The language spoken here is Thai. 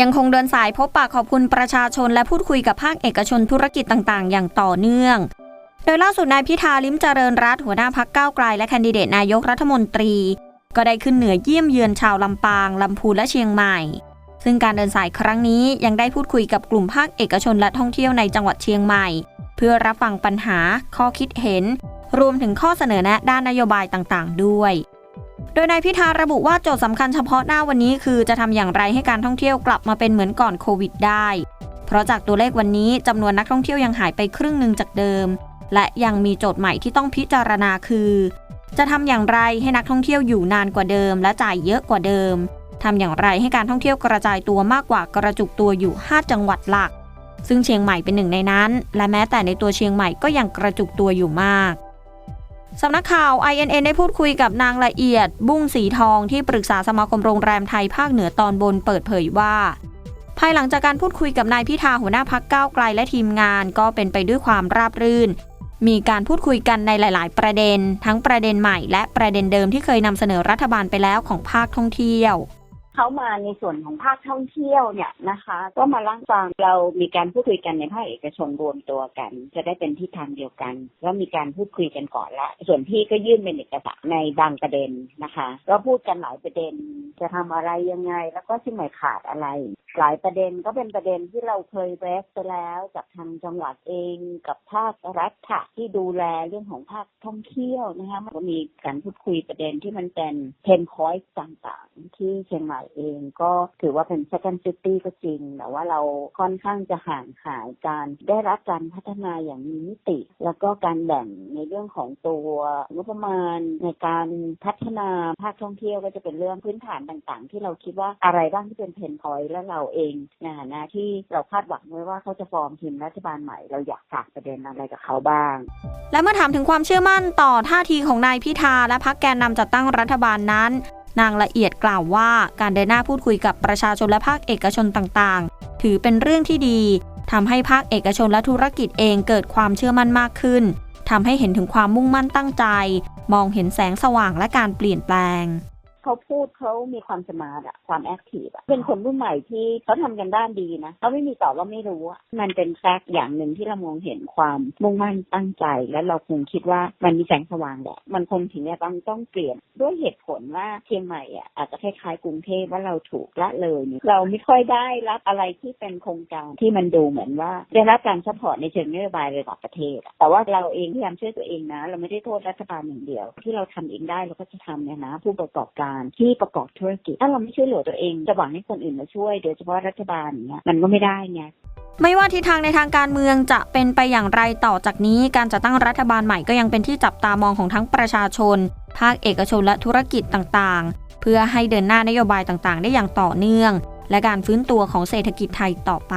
ยังคงเดินสายพบปะขอบคุณประชาชนและพูดคุยกับภาคเอกชนธุรกิจต่างๆ อย่างต่อเนื่อง โดยล่าสุดนายพิธาลิมเจริญรัตหัวหน้าพักก้าวไกลและแคนดิเดตนายกรัฐมนตรี ก็ได้ขึ้นเหนือเยี่ยมเยือนชาวลำปางลำพูนและเชียงใหม่ ซึ่งการเดินสายครั้งนี้ยังได้พูดคุยกับกลุ่มภาคเอกชนและท่องเที่ยวในจังหวัดเชียงใหม่ เพื่อรับฟังปัญหา ข้อคิดเห็น รวมถึงข้อเสนอแนะด้านนโยบายต่างๆ ด้วย โดยนายพิธาระบุว่าโจทย์สำคัญเฉพาะหน้าวันนี้คือจะทำอย่างไรให้การท่องเที่ยวกลับมาเป็นเหมือนก่อนโควิดได้ เพราะจากตัวเลขวันนี้จำนวนนักท่องเที่ยวยังหายไปครึ่งหนึ่งจากเดิม และยังมีโจทย์ใหม่ที่ต้องพิจารณาคือ จะทำอย่างไรให้นักท่องเที่ยวอยู่นานกว่าเดิม และจ่ายเยอะกว่าเดิมทำอย่างไรให้การท่องเที่ยวกระจายตัวมากกว่ากระจุกตัวอยู่ 5 จังหวัดหลัก ซึ่งเชียงใหม่เป็นหนึ่งในนั้น และแม้แต่ในตัวเชียงใหม่ก็ยังกระจุกตัวอยู่มาก สำนักข่าว INN ได้พูดคุยกับนางละเอียด บุ้งสีทองที่ปรึกษาสมาคมโรงแรมไทยภาคเหนือตอนบนเปิดเผยว่าภายหลังจากการพูดคุยกับนายพิธาหัวหน้าพักก้าวไกลและทีมงานก็เป็นไปด้วยความราบรื่น มีการพูดคุยกันในหลาย ๆ ประเด็น ทั้งประเด็นใหม่และประเด็นเดิมที่เคยนำเสนอรัฐบาลไปแล้วของภาคท่องเที่ยว เขามาในส่วนของภาคท่องเที่ยวเนี่ยนะคะ ก็มาล่างฟังเรามีการพูดคุยกันในภาคเอกชนรวมตัวกัน จะได้เป็นทิศทางเดียวกันแล้วมีการพูดคุยกันก่อนละ ส่วนพี่ก็ยื่นเป็นเอกสารในบางประเด็นนะคะ ก็พูดกันหลายประเด็น จะทำอะไรยังไง แล้วก็ที่ไหนขาดอะไร หลายประเด็นก็เป็นประเด็นที่เราเคยเวสไปแล้วจากทางจังหวัดเองกับภาครัฐค่ะที่ดูแลเรื่องของภาคท่องเที่ยวนะคะมันก็มีการพูดคุยประเด็นที่มันเป็นเพนพอยต์ต่างๆ ที่เชียงใหม่เองก็ถือว่าเป็น second city ก็จริง แต่ว่าเราค่อนข้างจะห่างหายการได้รับการพัฒนาอย่างมีมิติ แล้วก็การแบ่งในเรื่องของตัวงบประมาณในการพัฒนาภาคท่องเที่ยวก็จะเป็นเรื่องพื้นฐานต่างๆ ที่เราคิดว่าอะไรบ้างที่เป็นเพนพอยต์และเราเองในฐานะที่เราคาดหวังไว้ว่าเขาจะฟอร์มทีมรัฐบาลใหม่ เราอยากฝากประเด็นอะไรกับเขาบ้าง และเมื่อถามถึงความเชื่อมั่นต่อท่าทีของนายพิธาและพักแกนนำจัดตั้งรัฐบาลนั้น นางละเอียดกล่าวว่าการเดินหน้าพูดคุยกับประชาชนและภาคเอกชนต่างๆ ถือเป็นเรื่องที่ดีทำให้ภาคเอกชนและธุรกิจเองเกิดความเชื่อมั่นมากขึ้นทำให้เห็นถึงความมุ่งมั่นตั้งใจ มองเห็นแสงสว่างและการเปลี่ยนแปลง เขาพูดเขามีความสมาร์ทอะความแอคทีฟอะเป็นคนรุ่นใหม่ที่เขาทำกันด้านดีนะเขาไม่มีตอบว่าไม่รู้อะมันเป็นแฟกต์อย่างหนึ่งที่เรามองเห็นความมุ่งมั่นตั้งใจ และเราคงคิดว่ามันมีแสงสว่างแหละมันคงถึงจะต้องต้องเปลี่ยนด้วยเหตุผลว่าเชียงใหม่อะอาจจะคล้ายๆกรุงเทพว่าเราถูกละเลยเราไม่ค่อยได้รับอะไรที่เป็นโครงการที่มันดูเหมือนว่าได้รับการซัพพอร์ตในเชิงนโยบายระดับประเทศ แต่ว่าเราเองพยายามช่วยตัวเองนะ เราไม่ได้โทษรัฐบาลอย่างเดียว ที่เราทำเองได้เราก็จะทำเนี่ยนะผู้ประกอบการที่ประกอบธุรกิจ ถ้าเราไม่ช่วยเหลือตัวเองจะหวังให้คนอื่นมาช่วย โดยเฉพาะรัฐบาลเงี้ยมันก็ไม่ได้ไงไม่ว่าทิศทางในทางการเมืองจะเป็นไปอย่างไรต่อจากนี้ การจัดตั้งรัฐบาลใหม่ก็ยังเป็นที่จับตามองของทั้งประชาชน ภาคเอกชนและธุรกิจต่างๆ เพื่อให้เดินหน้านโยบายต่างๆ ได้อย่างต่อเนื่อง และการฟื้นตัวของเศรษฐกิจไทยต่อไป